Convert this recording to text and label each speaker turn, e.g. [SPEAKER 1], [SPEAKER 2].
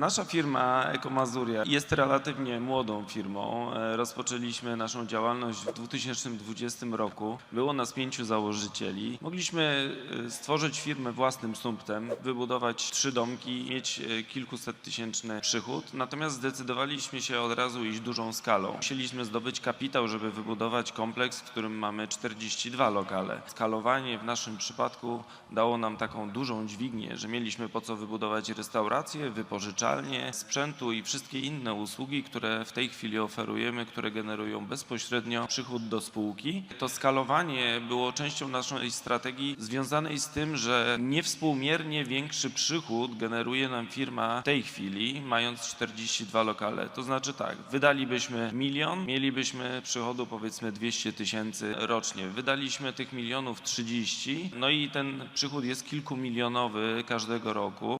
[SPEAKER 1] Nasza firma Ekomazuria jest relatywnie młodą firmą. E, Rozpoczęliśmy naszą działalność w 2020 roku. Było nas pięciu założycieli. Mogliśmy e, stworzyć firmę własnym sumptem, wybudować trzy domki, mieć e, kilkuset tysięczny przychód. Natomiast zdecydowaliśmy się od razu iść dużą skalą. Musieliśmy zdobyć kapitał, żeby wybudować kompleks, w którym mamy 42 lokale. Skalowanie w naszym przypadku dało nam taką dużą dźwignię, że mieliśmy po co wybudować restaurację, wypożyczalnie, sprzętu i wszystkie inne usługi, które w tej chwili oferujemy, które generują bezpośrednio przychód do spółki. To skalowanie było częścią naszej strategii związanej z tym, że niewspółmiernie większy przychód generuje nam firma w tej chwili, mając 42 lokale. To znaczy tak, wydalibyśmy milion, mielibyśmy przychodu powiedzmy 200 tysięcy rocznie. Wydaliśmy tych milionów 30, no i ten przychód jest kilkumilionowy każdego roku.